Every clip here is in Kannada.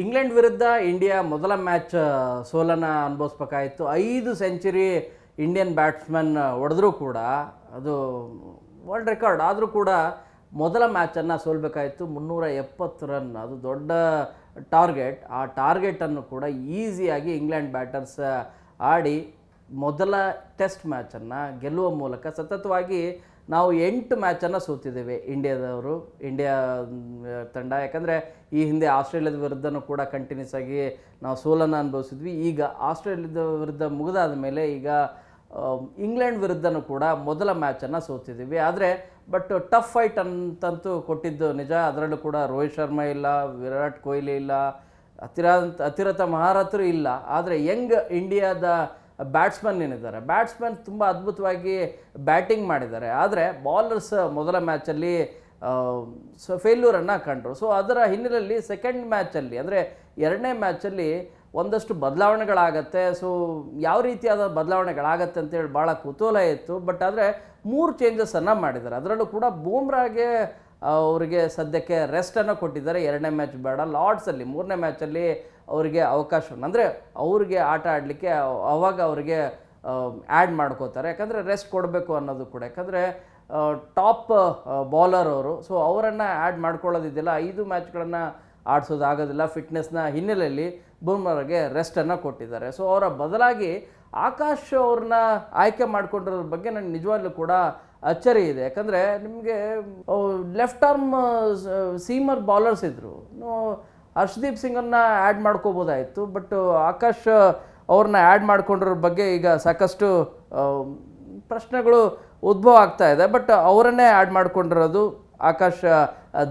ಇಂಗ್ಲೆಂಡ್ ವಿರುದ್ಧ ಇಂಡಿಯಾ ಮೊದಲ ಮ್ಯಾಚ್ ಸೋಲನ್ನು ಅನುಭವಿಸ್ಬೇಕಾಯಿತು. ಐದು ಸೆಂಚುರಿ ಇಂಡಿಯನ್ ಬ್ಯಾಟ್ಸ್ಮನ್ ಹೊಡೆದ್ರೂ ಕೂಡ, ಅದು ವರ್ಲ್ಡ್ ರೆಕಾರ್ಡ್, ಆದರೂ ಕೂಡ ಮೊದಲ ಮ್ಯಾಚನ್ನು ಸೋಲ್ಬೇಕಾಯಿತು. ಮುನ್ನೂರ ಎಪ್ಪತ್ತು ರನ್, ಅದು ದೊಡ್ಡ ಟಾರ್ಗೆಟ್. ಆ ಟಾರ್ಗೆಟನ್ನು ಕೂಡ ಈಸಿಯಾಗಿ ಇಂಗ್ಲೆಂಡ್ ಬ್ಯಾಟರ್ಸ್ ಆಡಿ ಮೊದಲ ಟೆಸ್ಟ್ ಮ್ಯಾಚನ್ನು ಗೆಲ್ಲುವ ಮೂಲಕ ಸತತವಾಗಿ ನಾವು ಎಂಟು ಮ್ಯಾಚನ್ನು ಸೋತಿದ್ದೇವೆ ಇಂಡಿಯಾದವರು, ಇಂಡಿಯಾ ತಂಡ. ಯಾಕಂದರೆ ಈ ಹಿಂದೆ ಆಸ್ಟ್ರೇಲಿಯಾದ ವಿರುದ್ಧನೂ ಕೂಡ ಕಂಟಿನ್ಯೂಸ್ ಆಗಿ ನಾವು ಸೋಲನ್ನು ಅನುಭವಿಸಿದ್ವಿ. ಈಗ ಆಸ್ಟ್ರೇಲಿಯಾದ ವಿರುದ್ಧ ಮುಗಿದಾದ ಮೇಲೆ ಈಗ ಇಂಗ್ಲೆಂಡ್ ವಿರುದ್ಧನೂ ಕೂಡ ಮೊದಲ ಮ್ಯಾಚನ್ನು ಸೋತಿದ್ದೀವಿ. ಆದರೆ ಬಟ್ ಟಫ್ ಫೈಟ್ ಅಂತಂತೂ ಕೊಟ್ಟಿದ್ದು ನಿಜ. ಅದರಲ್ಲೂ ಕೂಡ ರೋಹಿತ್ ಶರ್ಮಾ ಇಲ್ಲ, ವಿರಾಟ್ ಕೊಹ್ಲಿ ಇಲ್ಲ, ಅತಿರಾಂತ, ಅತಿರಥ ಮಹಾರಥರು ಇಲ್ಲ. ಆದರೆ ಯಂಗ್ ಇಂಡಿಯಾದ ಬ್ಯಾಟ್ಸ್ಮನ್ ಏನಿದ್ದಾರೆ. ಬ್ಯಾಟ್ಸ್ಮನ್ ತುಂಬ ಅದ್ಭುತವಾಗಿ ಬ್ಯಾಟಿಂಗ್ ಮಾಡಿದ್ದಾರೆ. ಆದರೆ ಬಾಲರ್ಸ್ ಮೊದಲ ಮ್ಯಾಚಲ್ಲಿ ಸೊ ಫೇಲ್ಯೂರನ್ನು ಕಂಡರು. ಸೊ ಅದರ ಹಿನ್ನೆಲೆಯಲ್ಲಿ ಸೆಕೆಂಡ್ ಮ್ಯಾಚಲ್ಲಿ, ಅಂದರೆ ಎರಡನೇ ಮ್ಯಾಚಲ್ಲಿ ಒಂದಷ್ಟು ಬದಲಾವಣೆಗಳಾಗತ್ತೆ. ಸೊ ಯಾವ ರೀತಿಯಾದ ಬದಲಾವಣೆಗಳಾಗತ್ತೆ ಅಂತೇಳಿ ಭಾಳ ಕುತೂಹಲ ಇತ್ತು. ಬಟ್ ಆದರೆ ಮೂರು ಚೇಂಜಸನ್ನು ಮಾಡಿದ್ದಾರೆ. ಅದರಲ್ಲೂ ಕೂಡ ಬೂಮ್ರಾಗೆ ಅವರಿಗೆ ಸದ್ಯಕ್ಕೆ ರೆಸ್ಟನ್ನು ಕೊಟ್ಟಿದ್ದಾರೆ. ಎರಡನೇ ಮ್ಯಾಚ್ ಬೇಡ. ಲಾರ್ಡ್ಸಲ್ಲಿ ಮೂರನೇ ಮ್ಯಾಚಲ್ಲಿ ಅವರಿಗೆ ಅವಕಾಶವನ್ನು ಅಂದರೆ ಅವ್ರಿಗೆ ಆಟ ಆಡಲಿಕ್ಕೆ ಅವಾಗ ಅವರಿಗೆ ಆ್ಯಡ್ ಮಾಡ್ಕೋತಾರೆ. ಯಾಕಂದರೆ ರೆಸ್ಟ್ ಕೊಡಬೇಕು ಅನ್ನೋದು ಕೂಡ. ಯಾಕಂದರೆ ಟಾಪ್ ಬಾಲರ್ ಅವರು. ಸೊ ಅವರನ್ನು ಆ್ಯಡ್ ಮಾಡ್ಕೊಳ್ಳೋದಿದ್ದಿಲ್ಲ. ಐದು ಮ್ಯಾಚ್ಗಳನ್ನು ಆಡಿಸೋದಾಗೋದಿಲ್ಲ ಫಿಟ್ನೆಸ್ನ ಹಿನ್ನೆಲೆಯಲ್ಲಿ ಬೂಮ್ರಾಗೆ ರೆಸ್ಟನ್ನು ಕೊಟ್ಟಿದ್ದಾರೆ. ಸೊ ಅವರ ಬದಲಾಗಿ ಆಕಾಶ್ ಅವ್ರನ್ನ ಆಯ್ಕೆ ಮಾಡಿಕೊಂಡಿರೋದ್ರ ಬಗ್ಗೆ ನಾನು ನಿಜವಾಗ್ಲೂ ಕೂಡ ಅಚ್ಚರಿ ಇದೆ. ಯಾಕಂದರೆ ನಿಮಗೆ ಲೆಫ್ಟ್ ಆರ್ಮ್ ಸೀಮರ್ ಬೌಲರ್ಸ್ ಇದ್ದರು ಹರ್ಷದೀಪ್ ಸಿಂಗನ್ನು ಆ್ಯಡ್ ಮಾಡ್ಕೋಬೋದಾಯಿತು ಬಟ್ ಆಕಾಶ್ ಅವ್ರನ್ನ ಆ್ಯಡ್ ಮಾಡ್ಕೊಂಡಿರೋ ಬಗ್ಗೆ ಈಗ ಸಾಕಷ್ಟು ಪ್ರಶ್ನೆಗಳು ಉದ್ಭವ ಆಗ್ತಾ ಇದೆ. ಬಟ್ ಅವರನ್ನೇ ಆ್ಯಡ್ ಮಾಡ್ಕೊಂಡಿರೋದು ಆಕಾಶ್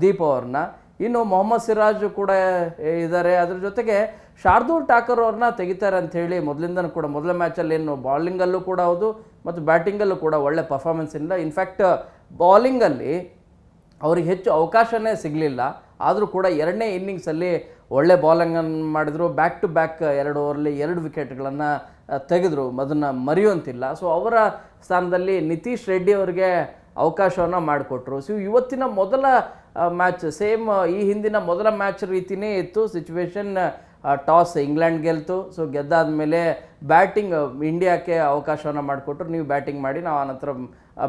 ದೀಪ್ ಅವ್ರನ್ನ. ಇನ್ನು ಮೊಹಮ್ಮದ್ ಸಿರಾಜ್ ಕೂಡ ಇದ್ದಾರೆ. ಅದ್ರ ಜೊತೆಗೆ ಶಾರ್ದೂಲ್ ಠಾಕರ್ ಅವ್ರನ್ನ ತೆಗಿತಾರೆ ಅಂತ ಹೇಳಿ ಮೊದಲಿಂದನೂ ಕೂಡ, ಮೊದಲ ಮ್ಯಾಚಲ್ಲಿ ಏನು ಬೌಲಿಂಗಲ್ಲೂ ಕೂಡ ಹೌದು ಮತ್ತು ಬ್ಯಾಟಿಂಗಲ್ಲೂ ಕೂಡ ಒಳ್ಳೆ ಪರ್ಫಾರ್ಮೆನ್ಸ್ ಇಲ್ಲ ಇನ್ಫ್ಯಾಕ್ಟ್ ಬೌಲಿಂಗಲ್ಲಿ ಅವ್ರಿಗೆ ಹೆಚ್ಚು ಅವಕಾಶವೇ ಸಿಗಲಿಲ್ಲ. ಆದರೂ ಕೂಡ ಎರಡನೇ ಇನ್ನಿಂಗ್ಸಲ್ಲಿ ಒಳ್ಳೆ ಬಾಲಿಂಗನ್ನು ಮಾಡಿದ್ರು. ಬ್ಯಾಕ್ ಟು ಬ್ಯಾಕ್ ಎರಡು ಓವರಲ್ಲಿ ಎರಡು ವಿಕೆಟ್ಗಳನ್ನು ತೆಗೆದರು. ಅದನ್ನು ಮರೆಯುವಂತಿಲ್ಲ. ಸೊ ಅವರ ಸ್ಥಾನದಲ್ಲಿ ನಿತೀಶ್ ರೆಡ್ಡಿ ಅವರಿಗೆ ಅವಕಾಶವನ್ನು ಮಾಡಿಕೊಟ್ರು. ಸೊ ಇವತ್ತಿನ ಮೊದಲ ಮ್ಯಾಚ್ ಸೇಮ್ ಈ ಹಿಂದಿನ ಮೊದಲ ಮ್ಯಾಚ್ ರೀತಿಯೇ ಇತ್ತು. ಸಿಚುವೇಶನ್ ಟಾಸ್ ಇಂಗ್ಲೆಂಡ್ ಗೆಲ್ತು. ಸೊ ಗೆದ್ದಾದ ಬ್ಯಾಟಿಂಗ್ ಇಂಡಿಯಾಕ್ಕೆ ಅವಕಾಶವನ್ನು ಮಾಡಿಕೊಟ್ರು. ನೀವು ಬ್ಯಾಟಿಂಗ್ ಮಾಡಿ, ನಾವು ಆನಂತರ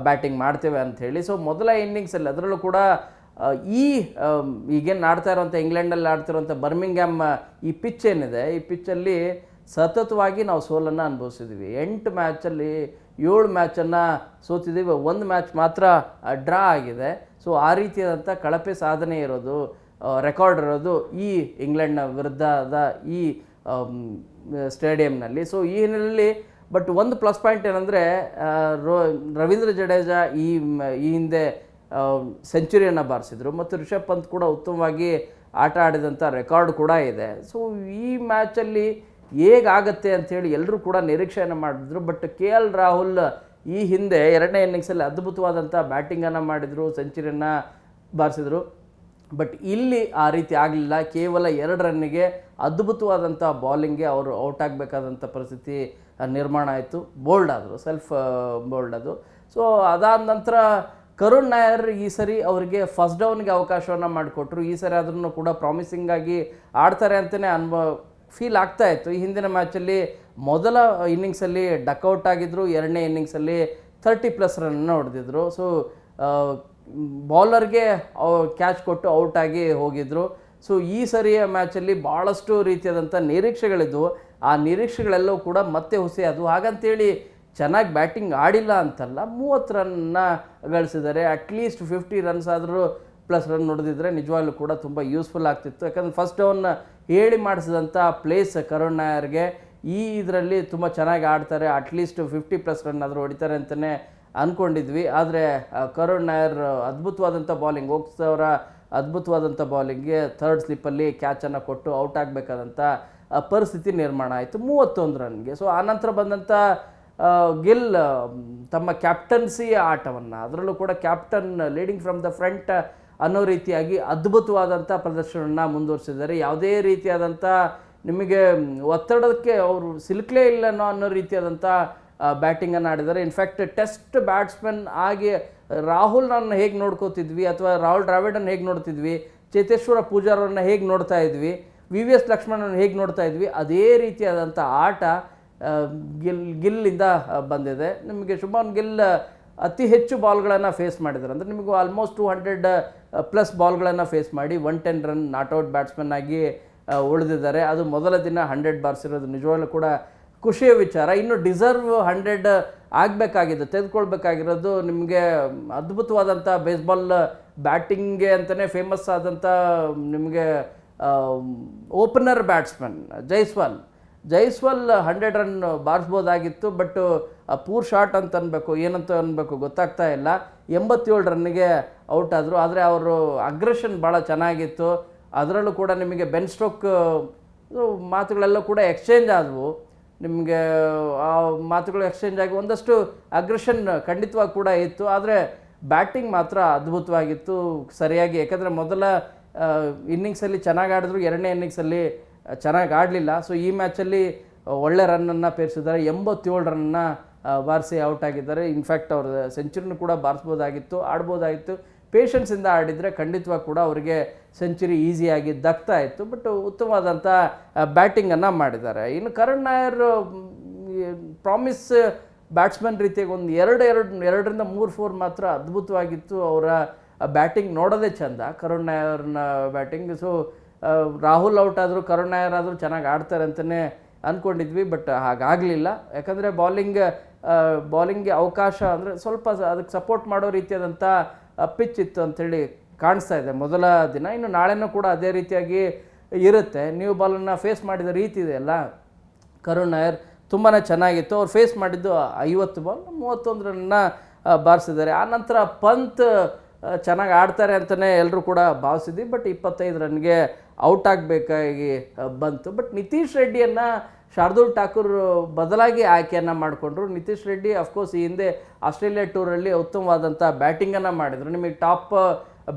ಬ್ಯಾಟಿಂಗ್ ಮಾಡ್ತೇವೆ ಅಂತ ಹೇಳಿ. ಸೊ ಮೊದಲ ಇನ್ನಿಂಗ್ಸಲ್ಲಿ ಅದರಲ್ಲೂ ಕೂಡ ಈ ಈಗೇನು ಆಡ್ತಾ ಇರೋಂಥ ಇಂಗ್ಲೆಂಡಲ್ಲಿ ಆಡ್ತಿರೋಂಥ ಬರ್ಮಿಂಗ್ಯಾಮ್ ಈ ಪಿಚ್ ಏನಿದೆ, ಈ ಪಿಚ್ಚಲ್ಲಿ ಸತತವಾಗಿ ನಾವು ಸೋಲನ್ನು ಅನುಭವಿಸಿದ್ವಿ. ಎಂಟು ಮ್ಯಾಚಲ್ಲಿ ಏಳು ಮ್ಯಾಚನ್ನು ಸೋತಿದ್ದೀವಿ ಒಂದು ಮ್ಯಾಚ್ ಮಾತ್ರ ಡ್ರಾ ಆಗಿದೆ. ಸೊ ಆ ರೀತಿಯಾದಂಥ ಕಳಪೆ ಸಾಧನೆ ಇರೋದು ರೆಕಾರ್ಡ್ ಇರೋದು ಈ ಇಂಗ್ಲೆಂಡ್ನ ವಿರುದ್ಧದ ಈ ಸ್ಟೇಡಿಯಂನಲ್ಲಿ ಸೊ ಈ ಹಿನ್ನೆಲೆಯಲ್ಲಿ ಬಟ್ ಒಂದು ಪ್ಲಸ್ ಪಾಯಿಂಟ್ ಏನಂದರೆ ರೋ, ರವೀಂದ್ರ ಜಡೇಜಾ ಈ ಈ ಹಿಂದೆ ಸೆಂಚುರಿಯನ್ನು ಬಾರಿಸಿದರು. ಮತ್ತು ರಿಷಬ್ ಪಂತ್ ಕೂಡ ಉತ್ತಮವಾಗಿ ಆಟ ಆಡಿದಂಥ ರೆಕಾರ್ಡ್ ಕೂಡ ಇದೆ. ಸೊ ಈ ಮ್ಯಾಚಲ್ಲಿ ಹೇಗಾಗತ್ತೆ ಅಂಥೇಳಿ ಎಲ್ಲರೂ ಕೂಡ ನಿರೀಕ್ಷೆಯನ್ನು ಮಾಡಿದ್ರು. ಬಟ್ ಕೆ ಎಲ್ ರಾಹುಲ್ ಈ ಹಿಂದೆ ಎರಡನೇ ಇನ್ನಿಂಗ್ಸಲ್ಲಿ ಅದ್ಭುತವಾದಂಥ ಬ್ಯಾಟಿಂಗನ್ನು ಮಾಡಿದರು ಸೆಂಚುರಿಯನ್ನು ಬಾರಿಸಿದ್ರು. ಬಟ್ ಇಲ್ಲಿ ಆ ರೀತಿ ಆಗಲಿಲ್ಲ. ಕೇವಲ ಎರಡು ರನ್ನಿಗೆ ಅದ್ಭುತವಾದಂಥ ಬಾಲಿಂಗ್ಗೆ ಅವರು ಔಟ್ ಆಗಬೇಕಾದಂಥ ಪರಿಸ್ಥಿತಿ ನಿರ್ಮಾಣ ಆಯಿತು. ಬೋಲ್ಡ್ ಆದರು ಸೆಲ್ಫ್ ಬೋಲ್ಡ್ ಅದು. ಸೊ ಅದಾದ ನಂತರ ಕರುಣ್ ನಾಯರ್ ಈ ಸರಿ ಅವರಿಗೆ ಫಸ್ಟ್ ಡೌನ್ಗೆ ಅವಕಾಶವನ್ನು ಮಾಡಿಕೊಟ್ರು. ಈ ಸರಿ ಅದನ್ನು ಕೂಡ ಪ್ರಾಮಿಸಿಂಗ್ ಆಗಿ ಆಡ್ತಾರೆ ಅಂತಲೇ ಅನ್ಭವ ಫೀಲ್ ಆಗ್ತಾ ಇತ್ತು. ಈ ಹಿಂದಿನ ಮ್ಯಾಚಲ್ಲಿ ಮೊದಲ ಇನ್ನಿಂಗ್ಸಲ್ಲಿ ಡಕ್ಔಟ್ ಆಗಿದ್ದರು ಎರಡನೇ ಇನ್ನಿಂಗ್ಸಲ್ಲಿ ಥರ್ಟಿ ಪ್ಲಸ್ ರನ್ನ ಹೊಡೆದಿದ್ರು. ಸೊ ಬೌಲರ್ಗೆ ಕ್ಯಾಚ್ ಕೊಟ್ಟು ಔಟಾಗಿ ಹೋಗಿದ್ದರು ಸೊ ಈ ಸರಿಯ ಮ್ಯಾಚಲ್ಲಿ ಭಾಳಷ್ಟು ರೀತಿಯಾದಂಥ ನಿರೀಕ್ಷೆಗಳಿದ್ವು. ಆ ನಿರೀಕ್ಷೆಗಳೆಲ್ಲವೂ ಕೂಡ ಮತ್ತೆ ಹುಸಿ ಅದು ಹಾಗಂತೇಳಿ ಚೆನ್ನಾಗಿ ಬ್ಯಾಟಿಂಗ್ ಆಡಿಲ್ಲ ಅಂತಲ್ಲ, ಮೂವತ್ತು ರನ್ನ ಗಳಿಸಿದ್ದಾರೆ. ಅಟ್ಲೀಸ್ಟ್ ಫಿಫ್ಟಿ ರನ್ಸ್ ಆದರೂ ಪ್ಲಸ್ ರನ್ ನೋಡಿದ್ರೆ ನಿಜವಾಗ್ಲೂ ಕೂಡ ತುಂಬ ಯೂಸ್ಫುಲ್ ಆಗ್ತಿತ್ತು. ಯಾಕಂದ್ರೆ ಫಸ್ಟ್ ಡೌನ್ ಹೇಳಿ ಮಾಡಿಸಿದಂಥ ಪ್ಲೇಸ್ ಕರುಣ್ ನಾಯರ್ಗೆ ಈ ಇದರಲ್ಲಿ ತುಂಬ ಚೆನ್ನಾಗಿ ಆಡ್ತಾರೆ. ಅಟ್ಲೀಸ್ಟ್ ಫಿಫ್ಟಿ ಪ್ಲಸ್ ರನ್ ಆದರೂ ಹೊಡಿತಾರೆ ಅಂತಲೇ ಅಂದ್ಕೊಂಡಿದ್ವಿ ಆದರೆ ಕರುಣ್ ನಾಯರ್ ಅದ್ಭುತವಾದಂಥ ಬಾಲಿಂಗ್ ಹೋಗ್ಸವರ ಅದ್ಭುತವಾದಂಥ ಬೌಲಿಂಗ್ಗೆ ಥರ್ಡ್ ಸ್ಲಿಪ್ಪಲ್ಲಿ ಕ್ಯಾಚನ್ನು ಕೊಟ್ಟು ಔಟ್ ಆಗಬೇಕಾದಂಥ ಪರಿಸ್ಥಿತಿ ನಿರ್ಮಾಣ ಆಯಿತು. ಮೂವತ್ತೊಂದು ರನ್ಗೆ ಸೊ ಆನಂತರ ಬಂದಂಥ ಗಿಲ್ ತಮ್ಮ ಕ್ಯಾಪ್ಟನ್ಸಿ ಆಟವನ್ನು, ಅದರಲ್ಲೂ ಕೂಡ captain leading from the front ಅನ್ನೋ ರೀತಿಯಾಗಿ ಅದ್ಭುತವಾದಂಥ ಪ್ರದರ್ಶನವನ್ನು ಮುಂದುವರಿಸಿದ್ದಾರೆ. ಯಾವುದೇ ರೀತಿಯಾದಂಥ ನಿಮಗೆ ಒತ್ತಡಕ್ಕೆ ಅವರು ಸಿಲುಕಲೇ ಇಲ್ಲ ಅನ್ನೋ ರೀತಿಯಾದಂಥ ಬ್ಯಾಟಿಂಗನ್ನು ಆಡಿದ್ದಾರೆ. ಇನ್ಫ್ಯಾಕ್ಟ್ ಟೆಸ್ಟ್ ಬ್ಯಾಟ್ಸ್ಮನ್ ಆಗಿ ರಾಹುಲ್ ನನ್ನ ಹೇಗೆ ನೋಡ್ಕೋತಿದ್ವಿ ಅಥವಾ ರಾಹುಲ್ ದ್ರಾವಿಡನ್ನು ಹೇಗೆ ನೋಡ್ತಿದ್ವಿ, ಚೇತೇಶ್ವರ ಪೂಜಾರವ್ರನ್ನ ಹೇಗೆ ನೋಡ್ತಾ ಇದ್ವಿ ವಿ ವಿ ಎಸ್ ಲಕ್ಷ್ಮಣನ ಹೇಗೆ ನೋಡ್ತಾ ಇದ್ವಿ, ಅದೇ ರೀತಿಯಾದಂಥ ಆಟ ಗಿಲ್, ಗಿಲ್ಲಿಂದ ಬಂದಿದೆ. ನಿಮಗೆ ಶುಭಾನ್ ಗಿಲ್ ಅತಿ ಹೆಚ್ಚು ಬಾಲ್ಗಳನ್ನು ಫೇಸ್ ಮಾಡಿದ್ದಾರೆ ಅಂದರೆ ನಿಮಗೂ ಆಲ್ಮೋಸ್ಟ್ ಟು ಹಂಡ್ರೆಡ್ ಪ್ಲಸ್ ಬಾಲ್ಗಳನ್ನು ಫೇಸ್ ಮಾಡಿ one ten run not out batsman ಆಗಿ ಉಳಿದಿದ್ದಾರೆ. ಅದು ಮೊದಲ ದಿನ ಹಂಡ್ರೆಡ್ ಬಾರ್ಸ್ ಇರೋದು ನಿಜವಾಗ್ಲೂ ಕೂಡ ಖುಷಿಯ ವಿಚಾರ. ಇನ್ನು ಡಿಸರ್ವ್ ಹಂಡ್ರೆಡ್ ಆಗಬೇಕಾಗಿದೆ, ತೆಗೆದುಕೊಳ್ಬೇಕಾಗಿರೋದು ನಿಮಗೆ ಅದ್ಭುತವಾದಂಥ ಬೇಸ್ಬಾಲ್ ಬ್ಯಾಟಿಂಗ್ಗೆ ಅಂತಲೇ ಫೇಮಸ್ ಆದಂಥ ನಿಮಗೆ opener batsman Jaiswal. Jaiswal hundred run ಬಾರಿಸ್ಬೋದಾಗಿತ್ತು, but poor shot ಅಂತ ಅನ್ಬೇಕು, ಏನಂತ ಅನ್ಬೇಕು ಗೊತ್ತಾಗ್ತಾ ಇಲ್ಲ. ಎಂಬತ್ತೇಳು ರನ್ನಿಗೆ ಔಟ್ ಆದರು, ಆದರೆ ಅವರು ಅಗ್ರೆಷನ್ ಭಾಳ ಚೆನ್ನಾಗಿತ್ತು. ಅದರಲ್ಲೂ ಕೂಡ ನಿಮಗೆ ಬೆನ್ ಸ್ಟ್ರೋಕ್ ಮಾತುಗಳೆಲ್ಲ ಕೂಡ ಎಕ್ಸ್ಚೇಂಜ್ ಆದವು. ನಿಮಗೆ, ಆ ಮಾತುಗಳು ಎಕ್ಸ್ಚೇಂಜ್ ಆಗಿ ಒಂದಷ್ಟು ಅಗ್ರೆಷನ್ ಖಂಡಿತವಾಗಿ ಕೂಡ ಇತ್ತು. ಆದರೆ ಬ್ಯಾಟಿಂಗ್ ಮಾತ್ರ ಅದ್ಭುತವಾಗಿತ್ತು. ಸರಿಯಾಗಿ, ಯಾಕಂದರೆ ಮೊದಲ ಇನ್ನಿಂಗ್ಸಲ್ಲಿ ಚೆನ್ನಾಗಿ ಆಡಿದ್ರು, ಎರಡನೇ ಇನ್ನಿಂಗ್ಸಲ್ಲಿ ಚೆನ್ನಾಗಿ ಆಡಲಿಲ್ಲ. ಸೊ ಈ ಮ್ಯಾಚಲ್ಲಿ ಒಳ್ಳೆ ರನ್ನನ್ನು ಪೇರಿಸಿದ್ದಾರೆ. ಎಂಬತ್ತೇಳು ರನ್ನ ಬಾರಿಸಿ ಔಟ್ ಆಗಿದ್ದಾರೆ. ಇನ್ಫ್ಯಾಕ್ಟ್ ಅವ್ರ ಸೆಂಚುರಿನೂ ಕೂಡ ಬಾರಿಸ್ಬೋದಾಗಿತ್ತು, ಆಡ್ಬೋದಾಗಿತ್ತು. ಪೇಷನ್ಸಿಂದ ಆಡಿದರೆ ಖಂಡಿತವಾಗಿ ಕೂಡ ಅವರಿಗೆ ಸೆಂಚುರಿ ಈಸಿಯಾಗಿ ದಕ್ತಾ ಇತ್ತು. ಬಟ್ ಉತ್ತಮವಾದಂಥ ಬ್ಯಾಟಿಂಗನ್ನು ಮಾಡಿದ್ದಾರೆ. ಇನ್ನು ಕರಣ್ ನಾಯರ್ ಪ್ರಾಮಿಸ್ ಬ್ಯಾಟ್ಸ್ಮನ್ ರೀತಿಯಾಗಿ ಒಂದು ಎರಡು ಎರಡು, ಎರಡರಿಂದ ಮೂರು ಫೋರ್ ಮಾತ್ರ ಅದ್ಭುತವಾಗಿತ್ತು ಅವರ ಬ್ಯಾಟಿಂಗ್ ನೋಡೋದೇ ಚಂದ. ಕರುಣ್ ನಾಯರ್ನ ಬ್ಯಾಟಿಂಗ್ ಸೊ ರಾಹುಲ್ ಔಟ್ ಆದರೂ, ಕರುಣ್ ನಾಯರ್ ಆದರೂ ಚೆನ್ನಾಗಿ ಆಡ್ತಾರೆ ಅಂತಲೇ ಅಂದ್ಕೊಂಡಿದ್ವಿ ಬಟ್ ಹಾಗಾಗಲಿಲ್ಲ. ಯಾಕಂದರೆ ಬಾಲಿಂಗ್ ಬಾಲಿಂಗ್ಗೆ ಅವಕಾಶ ಅಂದರೆ ಸ್ವಲ್ಪ ಅದಕ್ಕೆ ಸಪೋರ್ಟ್ ಮಾಡೋ ರೀತಿಯಾದಂಥ ಪಿಚ್ ಇತ್ತು ಅಂಥೇಳಿ ಕಾಣಿಸ್ತಾ ಇದೆ. ಮೊದಲ ದಿನ, ಇನ್ನು ನಾಳೆನೂ ಕೂಡ ಅದೇ ರೀತಿಯಾಗಿ ಇರುತ್ತೆ. ನೀವು ಬಾಲನ್ನು ಫೇಸ್ ಮಾಡಿದ ರೀತಿ ಇದೆಯಲ್ಲ ಕರುಣ್ ನಾಯರ್ ತುಂಬಾ ಚೆನ್ನಾಗಿತ್ತು. ಅವ್ರು ಫೇಸ್ ಮಾಡಿದ್ದು ಐವತ್ತು ಬಾಲ್ ಮೂವತ್ತೊಂದು ರನ್ನ ಬಾರಿಸಿದ್ದಾರೆ. ಆ ನಂತರ ಪಂತ್ ಚೆನ್ನಾಗಿ ಆಡ್ತಾರೆ ಅಂತಲೇ ಎಲ್ಲರೂ ಕೂಡ ಭಾವಿಸಿದ್ವಿ. ಬಟ್ ಇಪ್ಪತ್ತೈದು ರನ್ಗೆ ಔಟ್ ಆಗಬೇಕಾಗಿ ಬಂತು. ಬಟ್ ನಿತೀಶ್ ರೆಡ್ಡಿಯನ್ನು ಶಾರ್ದೂಲ್ ಠಾಕೂರ್ ಬದಲಾಗಿ ಆಯ್ಕೆಯನ್ನು ಮಾಡಿಕೊಂಡ್ರು. ನಿತೀಶ್ ರೆಡ್ಡಿ ಅಫ್ಕೋರ್ಸ್ ಈ ಹಿಂದೆ ಆಸ್ಟ್ರೇಲಿಯಾ ಟೂರಲ್ಲಿ ಉತ್ತಮವಾದಂಥ ಬ್ಯಾಟಿಂಗನ್ನು ಮಾಡಿದರು. ನಿಮಗೆ ಟಾಪ್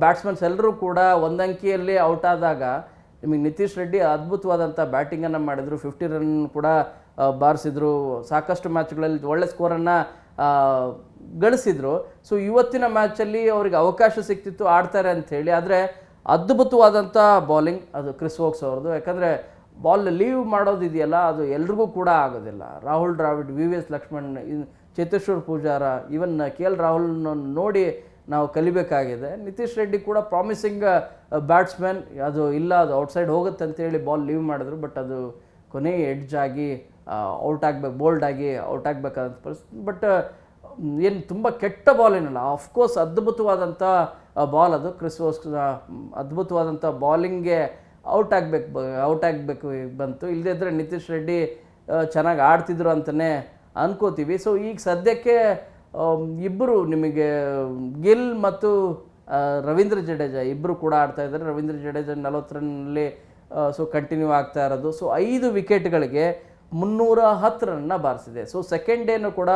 ಬ್ಯಾಟ್ಸ್ಮನ್ಸ್ ಎಲ್ಲರೂ ಕೂಡ ಒಂದಂಕಿಯಲ್ಲಿ ಔಟ್ ಆದಾಗ ನಿಮಗೆ ನಿತೀಶ್ ರೆಡ್ಡಿ ಅದ್ಭುತವಾದಂಥ ಬ್ಯಾಟಿಂಗನ್ನು ಮಾಡಿದರು. ಫಿಫ್ಟಿ ರನ್ ಕೂಡ ಬಾರ್ಸಿದ್ರು ಬಾರಿಸಿದ್ರು. ಸಾಕಷ್ಟು ಮ್ಯಾಚ್ಗಳಲ್ಲಿ ಒಳ್ಳೆ ಸ್ಕೋರನ್ನು ಗಳಿಸಿದ್ರು. ಸೊ ಇವತ್ತಿನ ಮ್ಯಾಚಲ್ಲಿ ಅವರಿಗೆ ಅವಕಾಶ ಸಿಕ್ತಿತ್ತು, ಆಡ್ತಾರೆ ಅಂಥೇಳಿ ಆದರೆ ಅದ್ಭುತವಾದಂಥ ಬೌಲಿಂಗ್ ಅದು ಕ್ರಿಸ್ ವೋಕ್ಸ್ ಅವ್ರದ್ದು. ಯಾಕಂದರೆ ಬಾಲ್ ಲೀವ್ ಮಾಡೋದಿದೆಯಲ್ಲ ಅದು ಎಲ್ರಿಗೂ ಕೂಡ ಆಗೋದಿಲ್ಲ. Rahul Dravid, V V S Laxman Cheteshwar Pujara even K L ರಾಹುಲ್ನ ನೋಡಿ ನಾವು ಕಲಿಬೇಕಾಗಿದೆ. ನಿತೀಶ್ ರೆಡ್ಡಿ ಕೂಡ ಪ್ರಾಮಿಸಿಂಗ್ ಬ್ಯಾಟ್ಸ್ಮನ್ ಅದು ಇಲ್ಲ, ಅದು ಔಟ್ಸೈಡ್ ಹೋಗುತ್ತೆ ಅಂತೇಳಿ ಬಾಲ್ ಲೀವ್ ಮಾಡಿದ್ರು ಬಟ್ ಅದು ಕೊನೆ ಎಡ್ಜ್ ಆಗಿ ಔಟ್ ಆಗಬೇಕು ಬೋಲ್ಡ್ ಆಗಿ ಔಟ್ ಆಗಬೇಕಾದಂಥ ಪರಿಸ್ಥಿತಿ. ಬಟ್ ಏನು ತುಂಬ ಕೆಟ್ಟ ಬಾಲ್ ಏನಲ್ಲ ಆಫ್ಕೋರ್ಸ್ ಅದ್ಭುತವಾದಂಥ ಬಾಲ್ ಅದು. ಕ್ರಿಸ್ ವೋಕ್ಸ್ ಅದ್ಭುತವಾದಂಥ ಬಾಲಿಂಗ್ಗೆ ಔಟ್ ಆಗಬೇಕು ಔಟ್ ಆಗಬೇಕು ಬಂತು. ಇಲ್ಲದೇ ಇದ್ರೆ ನಿತೀಶ್ ರೆಡ್ಡಿ ಚೆನ್ನಾಗಿ ಆಡ್ತಿದ್ರು ಅಂತಲೇ ಅನ್ಕೋತೀವಿ. ಸೊ ಈಗ ಸದ್ಯಕ್ಕೆ ಇಬ್ಬರು ನಿಮಗೆ, ಗಿಲ್ ಮತ್ತು ರವೀಂದ್ರ ಜಡೇಜಾ ಇಬ್ಬರು ಕೂಡ ಆಡ್ತಾ ಇದ್ದಾರೆ. ರವೀಂದ್ರ ಜಡೇಜಾ ನಲವತ್ತು ರನ್ನಲ್ಲಿ ಸೊ ಕಂಟಿನ್ಯೂ ಆಗ್ತಾ ಇರೋದು. ಸೊ ಐದು ವಿಕೆಟ್ಗಳಿಗೆ ಮುನ್ನೂರ ಹತ್ತು ರನ್ನ ಬಾರಿಸಿದೆ. ಸೊ ಸೆಕೆಂಡ್ ಡೇನು ಕೂಡ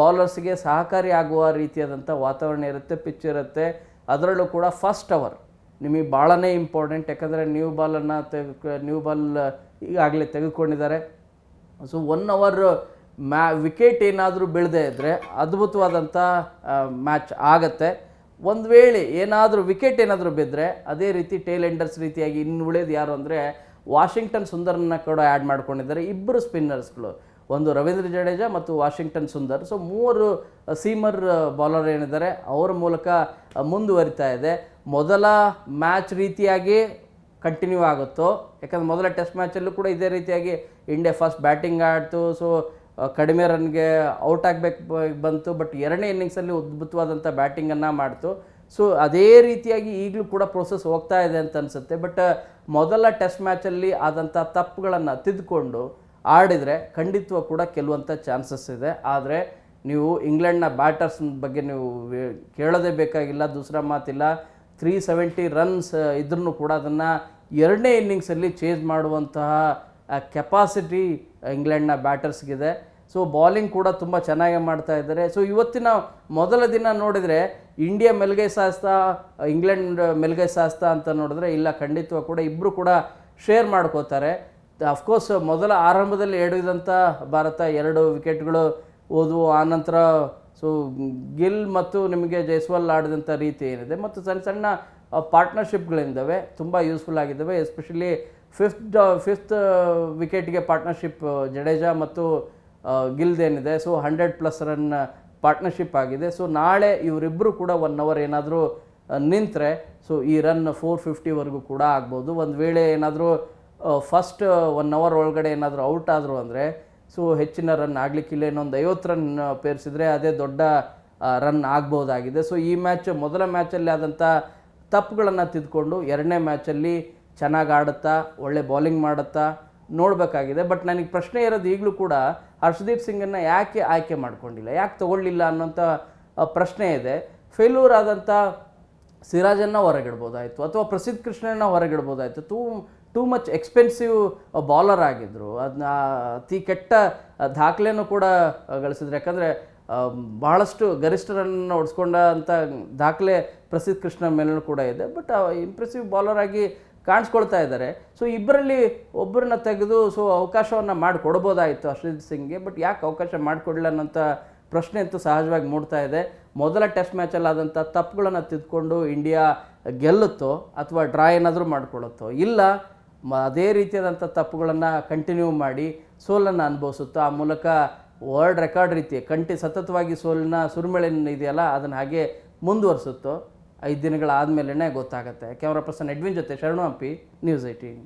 ಬೌಲರ್ಸ್ಗೆ ಸಹಕಾರಿ ಆಗುವ ರೀತಿಯಾದಂಥ ವಾತಾವರಣ ಇರುತ್ತೆ ಪಿಚ್ ಇರುತ್ತೆ. ಅದರಲ್ಲೂ ಕೂಡ ಫಸ್ಟ್ ಅವರ್ ನಿಮಗೆ ಭಾಳನೇ ಇಂಪಾರ್ಟೆಂಟ್, ಯಾಕಂದರೆ ನ್ಯೂ ಬಾಲನ್ನು ತೆಗೆ ನ್ಯೂ ಬಾಲ್ ಈಗಾಗಲೇ ತೆಗೆದುಕೊಂಡಿದ್ದಾರೆ. ಸೊ ಒನ್ ಅವರ್ ಮ್ಯಾ ವಿಕೆಟ್ ಏನಾದರೂ ಬೀಳದೇ ಇದ್ದರೆ ಅದ್ಭುತವಾದಂಥ ಮ್ಯಾಚ್ ಆಗತ್ತೆ. ಒಂದು ವೇಳೆ ಏನಾದರೂ ವಿಕೆಟ್ ಏನಾದರೂ ಬಿದ್ದರೆ ಅದೇ ರೀತಿ ಟೇಲ್ ಎಂಡರ್ಸ್ ರೀತಿಯಾಗಿ ಇನ್ನು ಉಳಿಯೋದು ಯಾರು ಅಂದರೆ ವಾಷಿಂಗ್ಟನ್ ಸುಂದರನ್ನ ಕೂಡ ಆ್ಯಡ್ ಮಾಡ್ಕೊಂಡಿದ್ದಾರೆ. ಇಬ್ಬರು ಸ್ಪಿನ್ನರ್ಸ್ಗಳು ಒಂದು ರವೀಂದ್ರ ಜಡೇಜಾ ಮತ್ತು ವಾಷಿಂಗ್ಟನ್ ಸುಂದರ್. ಸೊ ಮೂವರು ಸೀಮರ್ ಬೌಲರ್ ಏನಿದ್ದಾರೆ, ಅವರ ಮೂಲಕ ಮುಂದುವರಿತಾ ಇದೆ. ಮೊದಲ ಮ್ಯಾಚ್ ರೀತಿಯಾಗಿ ಕಂಟಿನ್ಯೂ ಆಗುತ್ತೋ, ಯಾಕಂದ್ರೆ ಮೊದಲ ಟೆಸ್ಟ್ ಮ್ಯಾಚಲ್ಲೂ ಕೂಡ ಇದೇ ರೀತಿಯಾಗಿ ಇಂಡಿಯಾ ಫಸ್ಟ್ ಬ್ಯಾಟಿಂಗ್ ಆಡ್ತು. ಸೊ ಕಡಿಮೆ ರನ್ಗೆ ಔಟ್ ಆಗಬೇಕು, ಬಂತು. ಬಟ್ ಎರಡನೇ ಇನ್ನಿಂಗ್ಸಲ್ಲಿ ಉದ್ಭುತವಾದಂಥ ಬ್ಯಾಟಿಂಗನ್ನು ಮಾಡ್ತು. ಸೊ ಅದೇ ರೀತಿಯಾಗಿ ಈಗಲೂ ಕೂಡ ಪ್ರೋಸೆಸ್ ಹೋಗ್ತಾ ಇದೆ ಅಂತ ಅನಿಸುತ್ತೆ. ಬಟ್ ಮೊದಲ ಟೆಸ್ಟ್ ಮ್ಯಾಚಲ್ಲಿ ಆದಂಥ ತಪ್ಪುಗಳನ್ನು ತಿದ್ದುಕೊಂಡು ಆಡಿದರೆ ಖಂಡಿತವ ಕೂಡ ಕೆಲವಂಥ ಚಾನ್ಸಸ್ ಇದೆ. ಆದರೆ ನೀವು ಇಂಗ್ಲೆಂಡ್ನ ಬ್ಯಾಟರ್ಸ್ ಬಗ್ಗೆ ನೀವು ಕೇಳೋದೇ ಬೇಕಾಗಿಲ್ಲ, ದೂಸರ ಮಾತಿಲ್ಲ. ತ್ರೀ ಸೆವೆಂಟಿ ರನ್ಸ್ ಇದ್ರೂ ಕೂಡ ಅದನ್ನು ಎರಡನೇ ಇನ್ನಿಂಗ್ಸಲ್ಲಿ ಚೇಂಜ್ ಮಾಡುವಂತಹ ಕೆಪಾಸಿಟಿ ಇಂಗ್ಲೆಂಡ್ನ ಬ್ಯಾಟರ್ಸ್ಗಿದೆ ಸೊ ಬಾಲಿಂಗ್ ಕೂಡ ತುಂಬ ಚೆನ್ನಾಗಿ ಮಾಡ್ತಾ ಇದ್ದಾರೆ. ಸೊ ಇವತ್ತಿನ ಮೊದಲ ದಿನ ನೋಡಿದರೆ ಇಂಡಿಯಾ ಮೆಲ್ಗೈ ಸಾಸ್ತಾ ಇಂಗ್ಲೆಂಡ್ ಮೆಲ್ಗೈ ಸಾಸ್ತಾ ಅಂತ ನೋಡಿದ್ರೆ ಇಲ್ಲ, ಖಂಡಿತವ ಕೂಡ ಇಬ್ಬರು ಕೂಡ ಶೇರ್ ಮಾಡ್ಕೋತಾರೆ. ಅಫ್ಕೋರ್ಸ್ ಮೊದಲ ಆರಂಭದಲ್ಲಿ ಎಡವಿದಂಥ ಭಾರತ ಎರಡು ವಿಕೆಟ್ಗಳು ಓದುವು ಆನಂತರ ಸೊ ಗಿಲ್ ಮತ್ತು ನಿಮಗೆ ಜೈಸ್ವಾಲ್ ಆಡಿದಂಥ ರೀತಿ ಏನಿದೆ. ಮತ್ತು ಸಣ್ಣ ಸಣ್ಣ ಪಾರ್ಟ್ನರ್ಶಿಪ್ಗಳಿದ್ದಾವೆ ತುಂಬ ಯೂಸ್ಫುಲ್ ಆಗಿದ್ದಾವೆ. ಎಸ್ಪೆಷಲಿ ಫಿಫ್ತ್ ಫಿಫ್ತ್ ವಿಕೆಟ್ಗೆ ಪಾರ್ಟ್ನರ್ಶಿಪ್ ಜಡೇಜಾ ಮತ್ತು ಗಿಲ್ದೇನಿದೆ so hundred plus run partnership ಆಗಿದೆ. ಸೊ ನಾಳೆ ಇವರಿಬ್ಬರು ಕೂಡ ಒನ್ ಅವರ್ ಏನಾದರೂ ನಿಂತರೆ ಸೊ ಈ ರನ್ ಫೋರ್ ಫಿಫ್ಟಿವರೆಗೂ ಕೂಡ ಆಗ್ಬೋದು. ಒಂದು ವೇಳೆ ಏನಾದರೂ ಫಸ್ಟ್ ಒನ್ ಅವರ್ ಒಳಗಡೆ ಏನಾದರೂ ಔಟ್ ಆದರು ಅಂದರೆ ಸೊ ಹೆಚ್ಚಿನ ರನ್ ಆಗಲಿಕ್ಕಿಲ್ಲ ಇನ್ನೊಂದು ಐವತ್ತು ರನ್ ಪೇರಿಸಿದ್ರೆ ಅದೇ ದೊಡ್ಡ ರನ್ ಆಗ್ಬೋದಾಗಿದೆ. ಸೊ ಈ ಮ್ಯಾಚ್ ಮೊದಲ ಮ್ಯಾಚಲ್ಲಿ ಆದಂಥ ತಪ್ಪುಗಳನ್ನು ತಿದ್ಕೊಂಡು ಎರಡನೇ ಮ್ಯಾಚಲ್ಲಿ ಚೆನ್ನಾಗಿ ಆಡುತ್ತಾ, ಒಳ್ಳೆ ಬೌಲಿಂಗ್ ಮಾಡುತ್ತಾ ನೋಡಬೇಕಾಗಿದೆ. ಬಟ್ ನನಗೆ ಪ್ರಶ್ನೆ ಇರೋದು ಈಗಲೂ ಕೂಡ ಹರ್ಷದೀಪ್ ಸಿಂಗನ್ನು ಯಾಕೆ ಆಯ್ಕೆ ಮಾಡ್ಕೊಂಡಿಲ್ಲ, ಯಾಕೆ ತಗೊಳ್ಳಿಲ್ಲ ಅನ್ನೋಂಥ ಪ್ರಶ್ನೆ ಇದೆ. ಫೇಲ್ಯೂರ್ ಆದಂಥ ಸಿರಾಜನ್ನು ಹೊರಗಿಡ್ಬೋದಾಯಿತು, ಅಥವಾ ಪ್ರಸಿದ್ಧ ಕೃಷ್ಣನ ಹೊರಗಿಡ್ಬೋದಾಯಿತು. Too too much expensive bowler ಆಗಿದ್ದರು ಅದನ್ನ ಅತಿ ಕೆಟ್ಟ ದಾಖಲೆಯನ್ನು ಕೂಡ ಗಳಿಸಿದ್ರು. ಯಾಕಂದರೆ ಬಹಳಷ್ಟು ಗರಿಷ್ಠ ರನ್ನ ಅಂತ ದಾಖಲೆ ಪ್ರಸಿದ್ಧ ಕೃಷ್ಣ ಮೇಲೂ ಕೂಡ ಇದೆ. ಬಟ್ ಇಂಪ್ರೆಸಿವ್ ಬಾಲರ್ ಆಗಿ ಕಾಣಿಸ್ಕೊಳ್ತಾ ಇದ್ದಾರೆ. ಸೊ ಇಬ್ಬರಲ್ಲಿ ಒಬ್ಬರನ್ನ ತೆಗೆದು ಸೊ ಅವಕಾಶವನ್ನು ಮಾಡಿಕೊಡ್ಬೋದಾಯಿತು ಹರ್ಷದೀಪ್ ಸಿಂಗ್ಗೆ. ಬಟ್ ಯಾಕೆ ಅವಕಾಶ ಮಾಡಿಕೊಡ್ಲಿಲ್ಲ ಅನ್ನೋಂಥ ಪ್ರಶ್ನೆ ಅಂತೂ ಸಹಜವಾಗಿ ಮೂಡ್ತಾ ಇದೆ. ಮೊದಲ ಟೆಸ್ಟ್ ಮ್ಯಾಚಲ್ಲಿ ಆದಂಥ ತಪ್ಪುಗಳನ್ನು ತಿದ್ಕೊಂಡು ಇಂಡಿಯಾ ಗೆಲ್ಲುತ್ತೋ ಅಥವಾ ಡ್ರಾ ಏನಾದರೂ ಮಾಡ್ಕೊಳ್ಳುತ್ತೋ? ಇಲ್ಲ. ಅದೇ ರೀತಿಯಾದಂಥ ತಪ್ಪುಗಳನ್ನು ಕಂಟಿನ್ಯೂ ಮಾಡಿ ಸೋಲನ್ನು ಅನುಭವಿಸುತ್ತೋ, ಆ ಮೂಲಕ ವರ್ಲ್ಡ್ ರೆಕಾರ್ಡ್ ರೀತಿ, ಕಂಟಿ, ಸತತವಾಗಿ ಸೋಲಿನ ಸುರುಮಳೆ ಇದೆಯಲ್ಲ, ಅದನ್ನು ಹಾಗೆ ಮುಂದುವರಿಸುತ್ತೋ, ಐದು ದಿನಗಳಾದಮೇಲೆ ಗೊತ್ತಾಗುತ್ತೆ. ಕ್ಯಾಮ್ರಾ ಪರ್ಸನ್ ಎಡ್ವಿನ್ ಜೊತೆ ಶರಣು ಹಂಪಿ ನ್ಯೂಸ್ ಏಯ್ಟೀನ್